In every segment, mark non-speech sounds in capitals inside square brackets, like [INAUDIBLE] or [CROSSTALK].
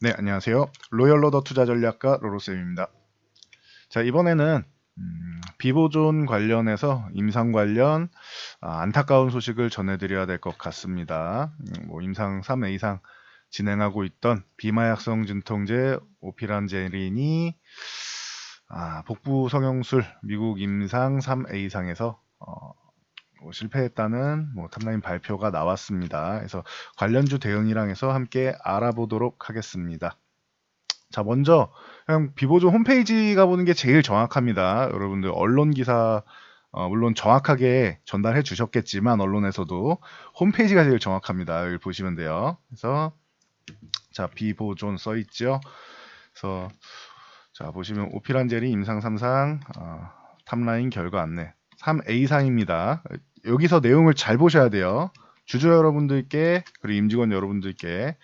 네, 안녕하세요. 로열로더 투자 전략가 로로쌤입니다. 자, 이번에는 음, 비보존 관련해서 임상 관련 아, 안타까운 소식을 전해드려야 될 것 같습니다. 음, 뭐 임상 3A 이상 진행하고 있던 비마약성 진통제 오피란제린이 아, 복부 성형술 미국 임상 3A 이상에서 어, 뭐 실패했다는 뭐 탑라인 발표가 나왔습니다. 그래서 관련주 대응이랑 해서 함께 알아보도록 하겠습니다. 자, 먼저 그냥 비보존 홈페이지 가보는 게 제일 정확합니다. 여러분들 언론 기사 어, 물론 정확하게 전달해 주셨겠지만 언론에서도 홈페이지가 제일 정확합니다. 여기 보시면 돼요. 그래서 자 비보존 써 있죠. 그래서 자 보시면 오피란젤이 임상 3상 어, 탑라인 결과 안내 3A상입니다. 여기서 내용을 잘 보셔야 돼요. 주주 여러분들께 그리고 임직원 여러분들께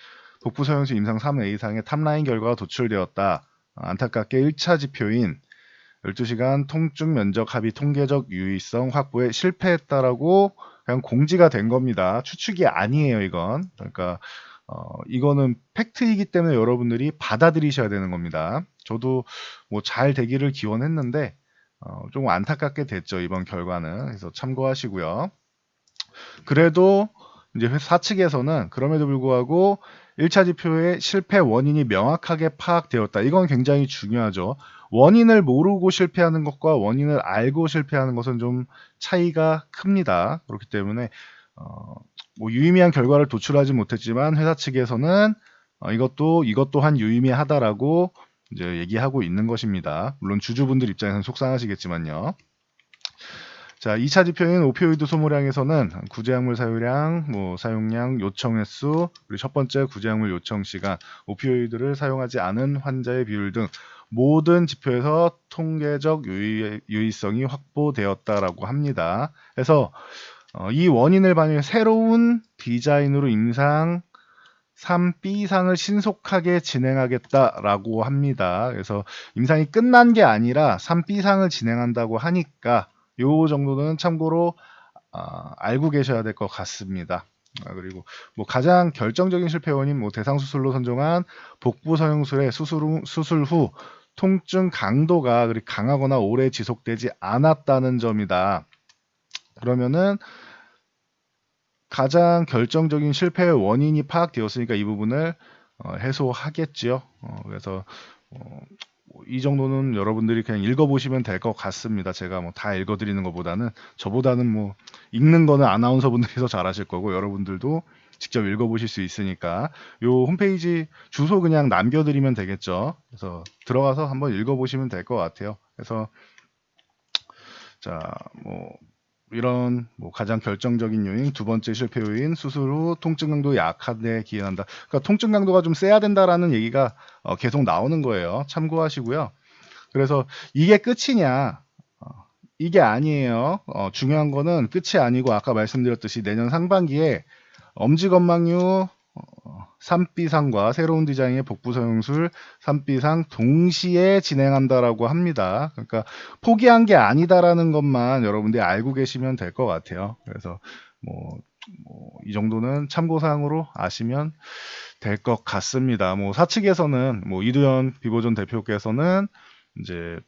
복부 서영수 임상 3A상의 탑라인 결과가 도출되었다. 안타깝게 1차 지표인 12시간 통증 면적 합의 통계적 유의성 확보에 실패했다라고 그냥 공지가 된 겁니다. 추측이 아니에요, 이건. 그러니까 어, 이거는 팩트이기 때문에 여러분들이 받아들이셔야 되는 겁니다. 저도 뭐 잘 되기를 기원했는데 어, 좀 안타깝게 됐죠, 이번 결과는. 그래서 참고하시고요. 그래도 이제 회사 측에서는 그럼에도 불구하고 1차 지표의 실패 원인이 명확하게 파악되었다. 이건 굉장히 중요하죠. 원인을 모르고 실패하는 것과 원인을 알고 실패하는 것은 좀 차이가 큽니다. 그렇기 때문에 어, 뭐 유의미한 결과를 도출하지 못했지만 회사 측에서는 어, 이것도 이것 또한 유의미하다라고 이제 얘기하고 있는 것입니다. 물론 주주분들 입장에서는 속상하시겠지만요. 자, 2차 지표인 오피오이드 소모량에서는 구제약물 사용량, 뭐 사용량, 요청 횟수, 그리고 첫 번째 구제약물 요청 시간, 오피오이드를 사용하지 않은 환자의 비율 등 모든 지표에서 통계적 유의, 유의성이 확보되었다라고 합니다. 그래서 어, 이 원인을 반영해 새로운 디자인으로 임상 3B상을 신속하게 진행하겠다라고 합니다. 그래서 임상이 끝난 게 아니라 3B상을 진행한다고 하니까 요 정도는 참고로 아, 알고 계셔야 될 것 같습니다. 아, 그리고 뭐 가장 결정적인 실패 원인 뭐 대상 수술로 선정한 복부 성형술의 수술 후, 수술 후 통증 강도가 그리 강하거나 오래 지속되지 않았다는 점이다. 그러면은 가장 결정적인 실패의 원인이 파악되었으니까 이 부분을 어, 해소하겠지요. 어, 그래서 어, 이 정도는 여러분들이 그냥 읽어보시면 될 것 같습니다. 제가 뭐 다 읽어드리는 것보다는 저보다는 뭐 읽는 거는 아나운서 분들이 더 잘하실 거고 여러분들도 직접 읽어보실 수 있으니까 요 홈페이지 주소 그냥 남겨드리면 되겠죠. 그래서 들어가서 한번 읽어보시면 될 것 같아요. 그래서 자뭐 이런 뭐 가장 결정적인 요인 두 번째 실패 요인 수술 후 통증 강도 약한데 기인한다. 그러니까 통증 강도가 좀 세야 된다라는 얘기가 어, 계속 나오는 거예요. 참고하시고요. 그래서 이게 끝이냐? 어, 이게 아니에요. 어, 중요한 거는 끝이 아니고 아까 말씀드렸듯이 내년 상반기에 엄지건망류 3B상과 새로운 디자인의 복부 성형술 3B상 동시에 진행한다라고 합니다. 그러니까 포기한 게 아니다라는 것만 여러분들이 알고 계시면 될 것 같아요. 그래서 뭐, 뭐 이 정도는 참고사항으로 아시면 될 것 같습니다. 뭐 사측에서는 뭐 이두현 비보존 대표께서는 이제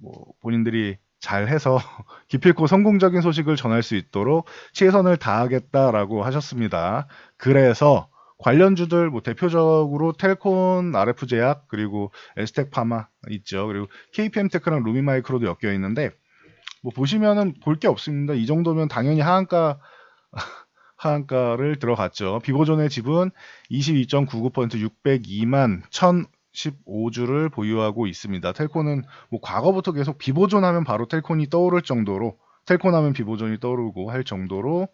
뭐 본인들이 잘해서 [LAUGHS] 기필코 성공적인 소식을 전할 수 있도록 최선을 다하겠다라고 하셨습니다. 그래서 관련주들 뭐 대표적으로 텔콘 RF 제약 그리고 에스텍 파마 있죠. 그리고 KPM 테크랑 루미마이크로도 엮여 있는데 뭐 보시면은 볼 게 없습니다. 이 정도면 당연히 하한가 [LAUGHS] 하한가를 들어갔죠. 비보존의 지분 22.99% 602만 1015주를 보유하고 있습니다. 텔콘은 뭐 과거부터 계속 비보존하면 바로 텔콘이 떠오를 정도로 텔콘 하면 비보존이 떠오르고 할 정도로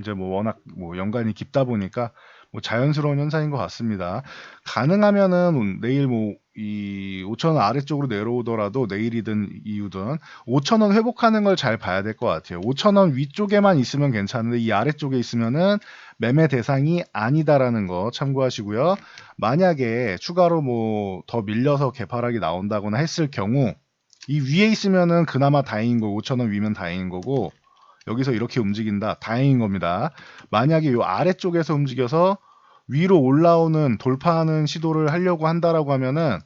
이제 뭐 워낙 뭐 연관이 깊다 보니까 뭐 자연스러운 현상인 것 같습니다. 가능하면은 내일 뭐 이 5천원 아래쪽으로 내려오더라도 내일이든 이유든 5천원 회복하는 걸 잘 봐야 될 것 같아요. 5천원 위쪽에만 있으면 괜찮은데 이 아래쪽에 있으면은 매매 대상이 아니다라는 거 참고하시고요. 만약에 추가로 뭐 더 밀려서 개파락이 나온다거나 했을 경우 이 위에 있으면은 그나마 다행인 거고 5천원 위면 다행인 거고 여기서 이렇게 움직인다. 다행인 겁니다. 만약에 이 아래쪽에서 움직여서 위로 올라오는 돌파하는 시도를 하려고 한다라고 하면은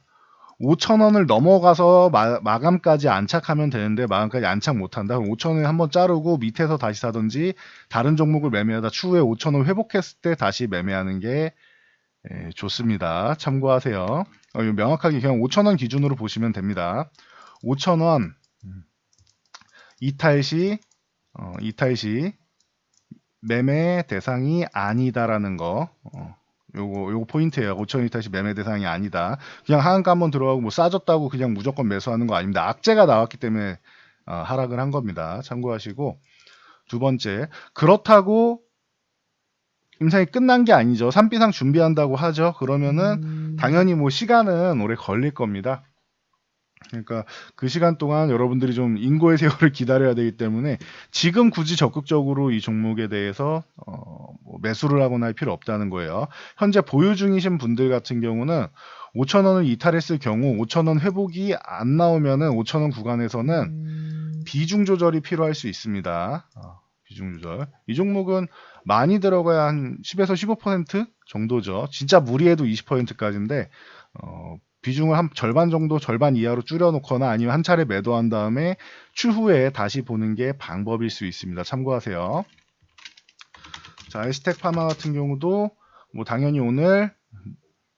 5,000원을 넘어가서 마, 감까지 안착하면 되는데 마감까지 안착 못한다. 그럼 5,000원에 한번 자르고 밑에서 다시 사든지 다른 종목을 매매하다 추후에 5,000원 회복했을 때 다시 매매하는 게 예, 좋습니다. 참고하세요. 어, 명확하게 그냥 5,000원 기준으로 보시면 됩니다. 5,000원 음, 이탈 시 어, 이탈 시 매매 대상이 아니다라는 거. 어, 요거 요거 포인트예요. 5천 이탈 시 매매 대상이 아니다. 그냥 하한가 한번 들어가고 뭐 싸졌다고 그냥 무조건 매수하는 거 아닙니다. 악재가 나왔기 때문에 어, 하락을 한 겁니다. 참고하시고 두 번째 그렇다고 임상이 끝난 게 아니죠. 산비상 준비한다고 하죠. 그러면은 당연히 뭐 시간은 오래 걸릴 겁니다. 그러니까 그 시간 동안 여러분들이 좀 인고의 세월을 기다려야 되기 때문에 지금 굳이 적극적으로 이 종목에 대해서 어, 뭐 매수를 하거나 할 필요 없다는 거예요. 현재 보유 중이신 분들 같은 경우는 5,000원을 이탈했을 경우 5,000원 회복이 안 나오면은 5,000원 구간에서는 비중 조절이 필요할 수 있습니다. 어, 비중 조절. 이 종목은 많이 들어가야 한 10에서 15% 정도죠. 진짜 무리해도 20%까지인데 어, 비중을 한 절반 정도 절반 이하로 줄여놓거나 아니면 한 차례 매도한 다음에 추후에 다시 보는 게 방법일 수 있습니다. 참고하세요. 자, 에스텍 파마 같은 경우도 뭐 당연히 오늘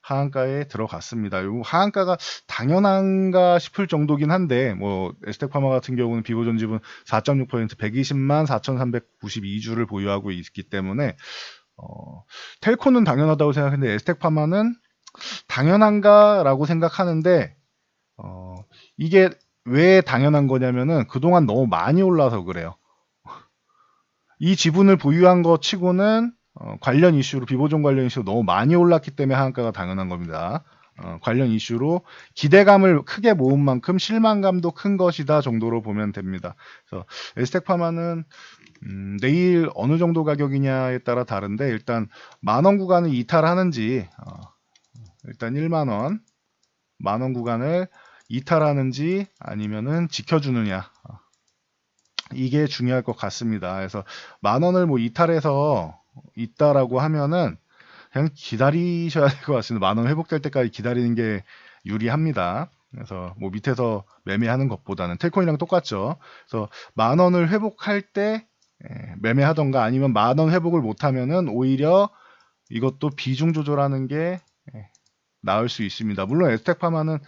하한가에 들어갔습니다. 요 하한가가 당연한가 싶을 정도긴 한데 뭐 에스텍 파마 같은 경우는 비보존집은 4.6% 120만 4,392주를 보유하고 있기 때문에 어, 텔코는 당연하다고 생각했는데 에스텍 파마는 당연한가라고 생각하는데 어, 이게 왜 당연한 거냐면은 그동안 너무 많이 올라서 그래요. 이 지분을 보유한 것 치고는 어, 관련 이슈로 비보존 관련 이슈로 너무 많이 올랐기 때문에 하한가가 당연한 겁니다. 어, 관련 이슈로 기대감을 크게 모은 만큼 실망감도 큰 것이다 정도로 보면 됩니다. 그래서 에스텍파마는 음, 내일 어느 정도 가격이냐에 따라 다른데 일단 만원 구간을 이탈하는지 어, 일단 1만 원, 만원 구간을 이탈하는지 아니면은 지켜주느냐. 어, 이게 중요할 것 같습니다. 그래서 만 원을 뭐 이탈해서 있다라고 하면은 그냥 기다리셔야 될 것 같습니다. 만원 회복될 때까지 기다리는 게 유리합니다. 그래서 뭐 밑에서 매매하는 것보다는 텔코인이랑 똑같죠. 그래서 만 원을 회복할 때 예, 매매하던가 아니면 만 원 회복을 못하면은 오히려 이것도 비중 조절하는 게 예, 나을 수 있습니다. 물론 에스텍파마는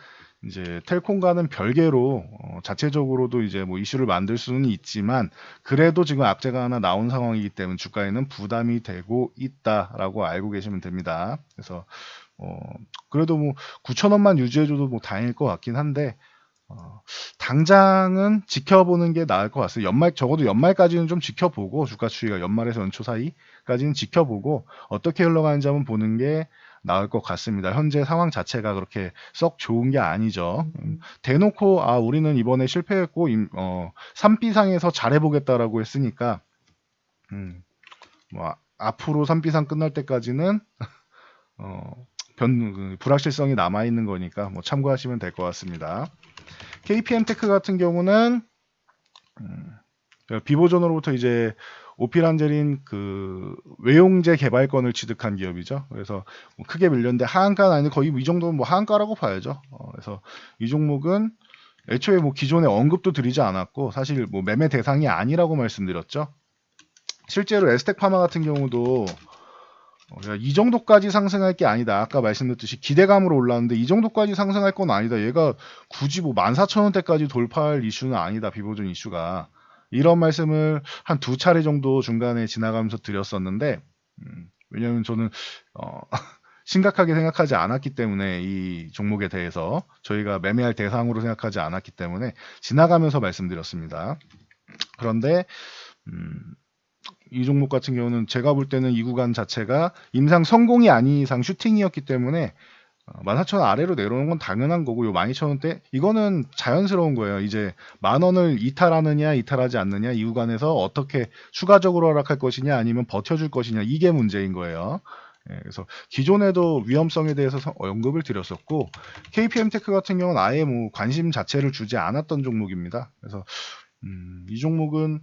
이제 텔콤과는 별개로 어, 자체적으로도 이제 뭐 이슈를 만들 수는 있지만 그래도 지금 악재가 하나 나온 상황이기 때문에 주가에는 부담이 되고 있다라고 알고 계시면 됩니다. 그래서 어, 그래도 뭐 9천 원만 유지해줘도 뭐 다행일 것 같긴 한데 어, 당장은 지켜보는 게 나을 것 같아요. 연말 적어도 연말까지는 좀 지켜보고 주가 추이가 연말에서 연초 사이까지는 지켜보고 어떻게 흘러가는지 한번 보는 게 나을 것 같습니다. 현재 상황 자체가 그렇게 썩 좋은 게 아니죠. 음, 대놓고 아 우리는 이번에 실패했고 임, 어, 3비상에서 잘해보겠다라고 했으니까 음, 뭐 앞으로 3비상 끝날 때까지는 [LAUGHS] 어, 변 그, 불확실성이 남아 있는 거니까 뭐 참고하시면 될 것 같습니다. KPM 테크 같은 경우는 음, 비보존으로부터 이제 오피란젤린 그 외용제 개발권을 취득한 기업이죠. 그래서 뭐 크게 밀렸는데 하한가는 아니 거의 이 정도면 뭐 하한가라고 봐야죠. 어, 그래서 이 종목은 애초에 뭐 기존에 언급도 드리지 않았고 사실 뭐 매매 대상이 아니라고 말씀드렸죠. 실제로 에스텍 파마 같은 경우도 어, 이 정도까지 상승할 게 아니다. 아까 말씀드렸듯이 기대감으로 올랐는데 이 정도까지 상승할 건 아니다. 얘가 굳이 뭐 14,000원대까지 돌파할 이슈는 아니다. 비보존 이슈가. 이런 말씀을 한 두 차례 정도 중간에 지나가면서 드렸었는데 음, 왜냐하면 저는 어, [LAUGHS] 심각하게 생각하지 않았기 때문에 이 종목에 대해서 저희가 매매할 대상으로 생각하지 않았기 때문에 지나가면서 말씀드렸습니다. 그런데 음, 이 종목 같은 경우는 제가 볼 때는 이 구간 자체가 임상 성공이 아닌 이상 슈팅이었기 때문에 14,000원 어, 아래로 내려오는 건 당연한 거고 요 12,000원대 이거는 자연스러운 거예요. 이제 만 원을 이탈하느냐 이탈하지 않느냐 이 구간에서 어떻게 추가적으로 하락할 것이냐 아니면 버텨줄 것이냐 이게 문제인 거예요. 예, 그래서 기존에도 위험성에 대해서 언급을 드렸었고 KPM테크 같은 경우는 아예 뭐 관심 자체를 주지 않았던 종목입니다. 그래서 음, 이 종목은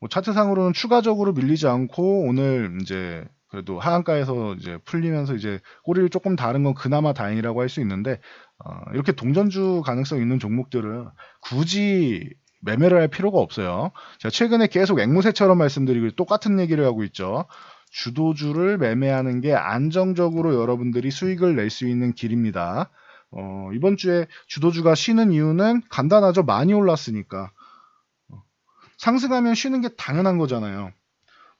뭐 차트상으로는 추가적으로 밀리지 않고 오늘 이제 그래도 하한가에서 이제 풀리면서 이제 꼬리를 조금 다른 건 그나마 다행이라고 할 수 있는데 어, 이렇게 동전주 가능성 있는 종목들은 굳이 매매를 할 필요가 없어요. 제가 최근에 계속 앵무새처럼 말씀드리고 똑같은 얘기를 하고 있죠. 주도주를 매매하는 게 안정적으로 여러분들이 수익을 낼 수 있는 길입니다. 어, 이번 주에 주도주가 쉬는 이유는 간단하죠. 많이 올랐으니까. 어, 상승하면 쉬는 게 당연한 거잖아요.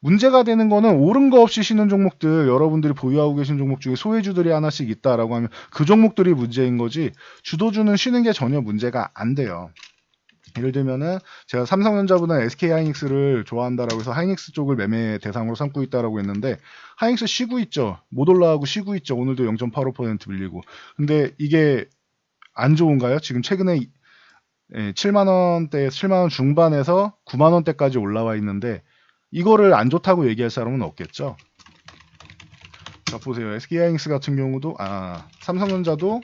문제가 되는 거는 오른 거 없이 쉬는 종목들 여러분들이 보유하고 계신 종목 중에 소외주들이 하나씩 있다라고 하면 그 종목들이 문제인 거지 주도주는 쉬는 게 전혀 문제가 안 돼요. 예를 들면은 제가 삼성전자보다 SK 하이닉스를 좋아한다라고 해서 하이닉스 쪽을 매매 대상으로 삼고 있다라고 했는데 하이닉스 쉬고 있죠. 못 올라가고 쉬고 있죠. 오늘도 0.85% 밀리고. 근데 이게 안 좋은가요? 지금 최근에 7만 원대 7만 원 중반에서 9만 원대까지 올라와 있는데 이거를 안 좋다고 얘기할 사람은 없겠죠. 자 보세요. SK 하이닉스 같은 경우도 아 삼성전자도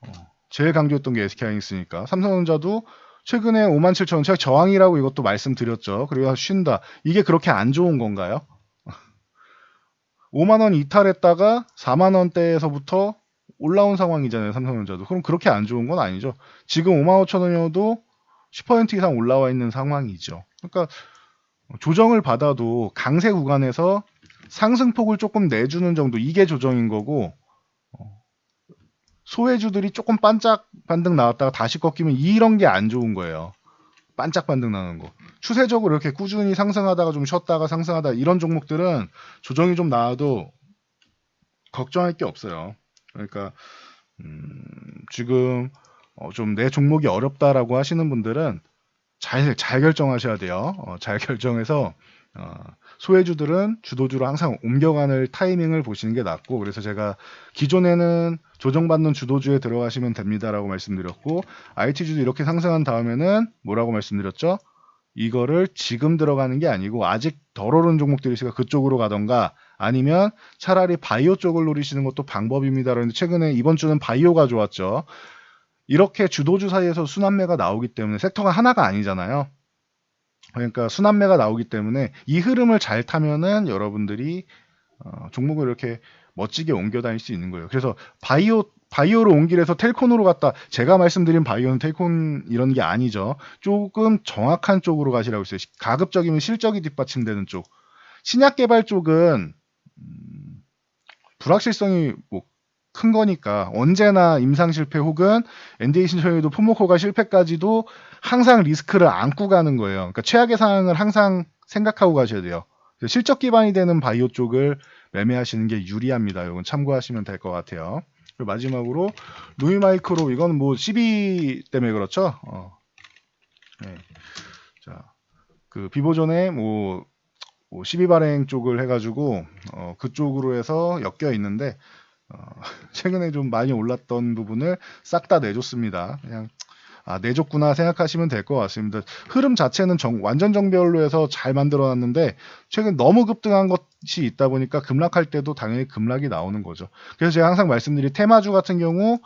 어, 제일 강조했던 게 SK 하이닉스니까 삼성전자도 최근에 5만 7천 원 제가 저항이라고 이것도 말씀드렸죠. 그리고 쉰다. 이게 그렇게 안 좋은 건가요? [LAUGHS] 5만 원 이탈했다가 4만 원대에서부터 올라온 상황이잖아요. 삼성전자도. 그럼 그렇게 안 좋은 건 아니죠. 지금 5만 5천 원이어도 10% 이상 올라와 있는 상황이죠. 그러니까 조정을 받아도 강세 구간에서 상승폭을 조금 내주는 정도 이게 조정인 거고 소외주들이 조금 반짝 반등 나왔다가 다시 꺾이면 이런 게 안 좋은 거예요. 반짝 반등 나는 거. 추세적으로 이렇게 꾸준히 상승하다가 좀 쉬었다가 상승하다 이런 종목들은 조정이 좀 나와도 걱정할 게 없어요. 그러니까 음, 지금 어, 좀 내 종목이 어렵다라고 하시는 분들은 잘, 잘 결정하셔야 돼요. 어, 잘 결정해서 어, 소외주들은 주도주로 항상 옮겨가는 타이밍을 보시는 게 낫고 그래서 제가 기존에는 조정받는 주도주에 들어가시면 됩니다라고 말씀드렸고 IT주도 이렇게 상승한 다음에는 뭐라고 말씀드렸죠? 이거를 지금 들어가는 게 아니고 아직 덜 오른 종목들이 있으니까 그쪽으로 가던가 아니면 차라리 바이오 쪽을 노리시는 것도 방법입니다. 그런데 최근에 이번 주는 바이오가 좋았죠. 이렇게 주도주 사이에서 순환매가 나오기 때문에 섹터가 하나가 아니잖아요. 그러니까 순환매가 나오기 때문에 이 흐름을 잘 타면은 여러분들이 어, 종목을 이렇게 멋지게 옮겨 다닐 수 있는 거예요. 그래서 바이오 바이오로 옮기래서 텔콘으로 갔다. 제가 말씀드린 바이오는 텔콘 이런 게 아니죠. 조금 정확한 쪽으로 가시라고 했어요. 가급적이면 실적이 뒷받침되는 쪽. 신약 개발 쪽은 음, 불확실성이 뭐 큰 거니까 언제나 임상 실패 혹은 NDA 신청에도 품목허가 실패까지도 항상 리스크를 안고 가는 거예요. 그러니까 최악의 상황을 항상 생각하고 가셔야 돼요. 실적 기반이 되는 바이오 쪽을 매매하시는 게 유리합니다. 이건 참고하시면 될 것 같아요. 그리고 마지막으로 루이 마이크로 이건 뭐 CB 때문에 그렇죠. 어. 네. 자, 그 비보존에 뭐, 뭐 12발행 쪽을 해가지고 어, 그쪽으로 해서 엮여 있는데 어, [LAUGHS] 최근에 좀 많이 올랐던 부분을 싹 다 내줬습니다. 그냥 아, 내줬구나 생각하시면 될 것 같습니다. 흐름 자체는 정, 완전 정배열로 해서 잘 만들어 놨는데 최근 너무 급등한 것이 있다 보니까 급락할 때도 당연히 급락이 나오는 거죠. 그래서 제가 항상 말씀드린 테마주 같은 경우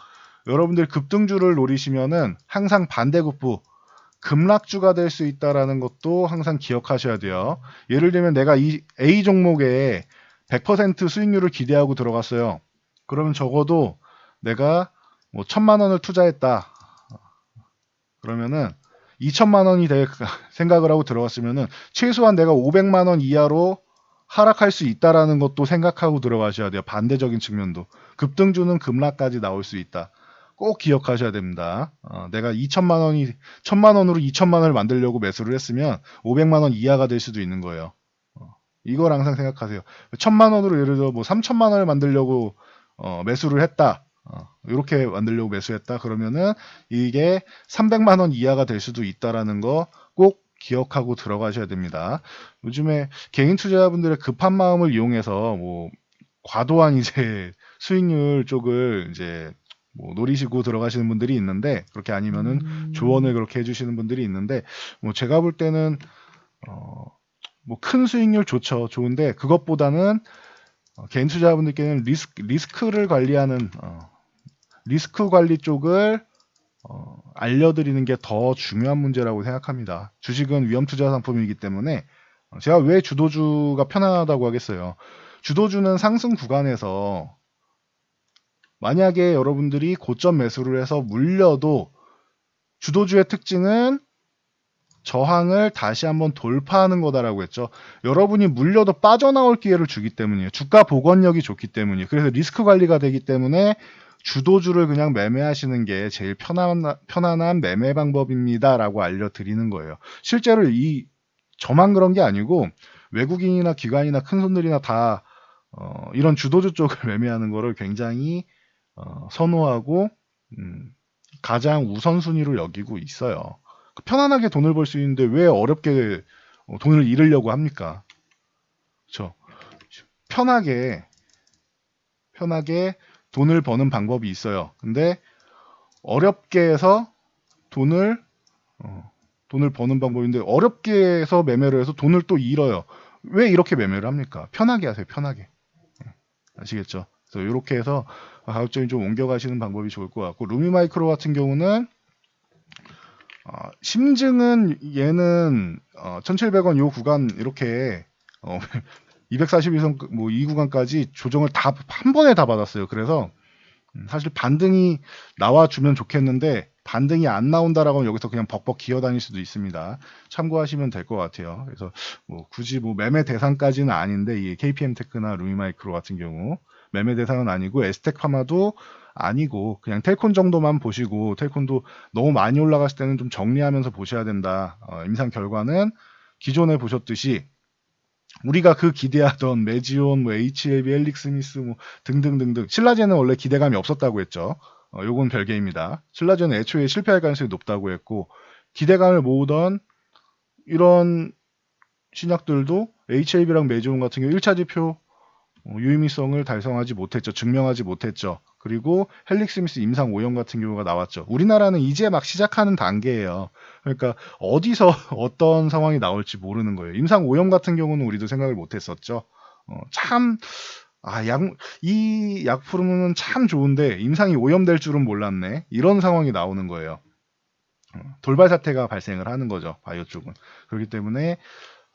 여러분들 급등주를 노리시면은 항상 반대급부 급락주가 될 수 있다라는 것도 항상 기억하셔야 돼요. 예를 들면 내가 이 A 종목에 100% 수익률을 기대하고 들어갔어요. 그러면 적어도 내가 뭐 천만 원을 투자했다. 그러면은 2천만 원이 될 [LAUGHS] 생각을 하고 들어갔으면은 최소한 내가 500만 원 이하로 하락할 수 있다라는 것도 생각하고 들어가셔야 돼요. 반대적인 측면도. 급등주는 급락까지 나올 수 있다. 꼭 기억하셔야 됩니다. 어, 내가 2천만 원이 1천만 원으로 2천만 원을 만들려고 매수를 했으면 500만 원 이하가 될 수도 있는 거예요. 어, 이걸 항상 생각하세요. 1천만 원으로 예를 들어 뭐 3천만 원을 만들려고 어, 매수를 했다. 어, 이렇게 만들려고 매수했다. 그러면은 이게 300만 원 이하가 될 수도 있다라는 거 꼭 기억하고 들어가셔야 됩니다. 요즘에 개인 투자자분들의 급한 마음을 이용해서 뭐 과도한 이제 [LAUGHS] 수익률 쪽을 이제 뭐 노리시고 들어가시는 분들이 있는데 그렇게 아니면은 음. 조언을 그렇게 해주시는 분들이 있는데 뭐 제가 볼 때는 어 뭐 큰 수익률 좋죠 좋은데 그것보다는 어, 개인 투자자분들께는 리스크 리스크를 관리하는 어, 리스크 관리 쪽을 어, 알려드리는 게 더 중요한 문제라고 생각합니다. 주식은 위험 투자 상품이기 때문에 어, 제가 왜 주도주가 편하다고 하겠어요. 주도주는 상승 구간에서 만약에 여러분들이 고점 매수를 해서 물려도 주도주의 특징은 저항을 다시 한번 돌파하는 거다라고 했죠. 여러분이 물려도 빠져나올 기회를 주기 때문이에요. 주가 복원력이 좋기 때문이에요. 그래서 리스크 관리가 되기 때문에 주도주를 그냥 매매하시는 게 제일 편한, 편안한 매매 방법입니다라고 알려드리는 거예요. 실제로 이 저만 그런 게 아니고 외국인이나 기관이나 큰 손들이나 다 어, 이런 주도주 쪽을 [LAUGHS] 매매하는 거를 굉장히 어, 선호하고 음, 가장 우선순위로 여기고 있어요. 편안하게 돈을 벌 수 있는데 왜 어렵게 어, 돈을 잃으려고 합니까? 그렇죠. 편하게 편하게 돈을 버는 방법이 있어요. 근데 어렵게 해서 돈을 어, 돈을 버는 방법인데 어렵게 해서 매매를 해서 돈을 또 잃어요. 왜 이렇게 매매를 합니까? 편하게 하세요. 편하게. 예, 아시겠죠? 그래서 이렇게 해서 가급적이 좀 옮겨가시는 방법이 좋을 것 같고 루미 마이크로 같은 경우는 어, 심증은 얘는 어, 1,700원 요 구간 이렇게 어, [LAUGHS] 242선 뭐 이 구간까지 조정을 다 한 번에 다 받았어요. 그래서 음, 사실 반등이 나와주면 좋겠는데 반등이 안 나온다라고 여기서 그냥 벅벅 기어다닐 수도 있습니다. 참고하시면 될 것 같아요. 그래서 뭐 굳이 뭐 매매 대상까지는 아닌데 이 KPM 테크나 루미마이크로 같은 경우 매매 대상은 아니고 에스텍 파마도 아니고 그냥 텔콘 정도만 보시고 텔콘도 너무 많이 올라갔을 때는 좀 정리하면서 보셔야 된다. 어, 임상 결과는 기존에 보셨듯이 우리가 그 기대하던 메지온, 뭐 HLB, 엘릭스미스 뭐 등등등등 신라제는 원래 기대감이 없었다고 했죠. 어, 요건 별개입니다. 신라제는 애초에 실패할 가능성이 높다고 했고 기대감을 모으던 이런 신약들도 HLB랑 메지온 같은 경우 1차 지표 어, 유의미성을 달성하지 못했죠. 증명하지 못했죠. 그리고 헬릭 스미스 임상 오염 같은 경우가 나왔죠. 우리나라는 이제 막 시작하는 단계예요. 그러니까 어디서 [LAUGHS] 어떤 상황이 나올지 모르는 거예요. 임상 오염 같은 경우는 우리도 생각을 못 했었죠. 어, 참, 아, 약, 이 약품은 참 좋은데 임상이 오염될 줄은 몰랐네. 이런 상황이 나오는 거예요. 어, 돌발 사태가 발생을 하는 거죠. 바이오 쪽은. 그렇기 때문에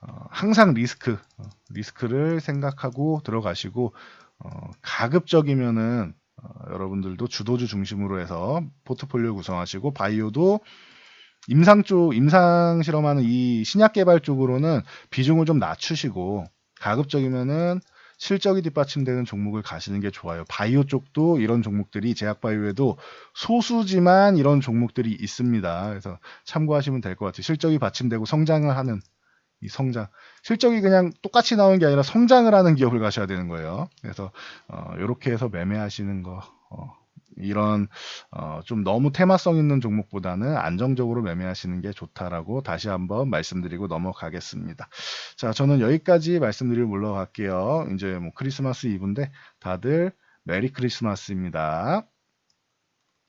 어, 항상 리스크, 어, 리스크를 생각하고 들어가시고 어, 가급적이면은 어, 여러분들도 주도주 중심으로 해서 포트폴리오 구성하시고 바이오도 임상 쪽 임상 실험하는 이 신약 개발 쪽으로는 비중을 좀 낮추시고 가급적이면은 실적이 뒷받침되는 종목을 가시는 게 좋아요. 바이오 쪽도 이런 종목들이 제약 바이오에도 소수지만 이런 종목들이 있습니다. 그래서 참고하시면 될 것 같아요. 실적이 받침되고 성장을 하는 이 성장 실적이 그냥 똑같이 나오는 게 아니라 성장을 하는 기업을 가셔야 되는 거예요. 그래서 어, 이렇게 해서 매매하시는 거 어, 이런 어, 좀 너무 테마성 있는 종목보다는 안정적으로 매매하시는 게 좋다라고 다시 한번 말씀드리고 넘어가겠습니다. 자, 저는 여기까지 말씀드리고 물러갈게요. 이제 뭐 크리스마스 이브인데 다들 메리 크리스마스입니다.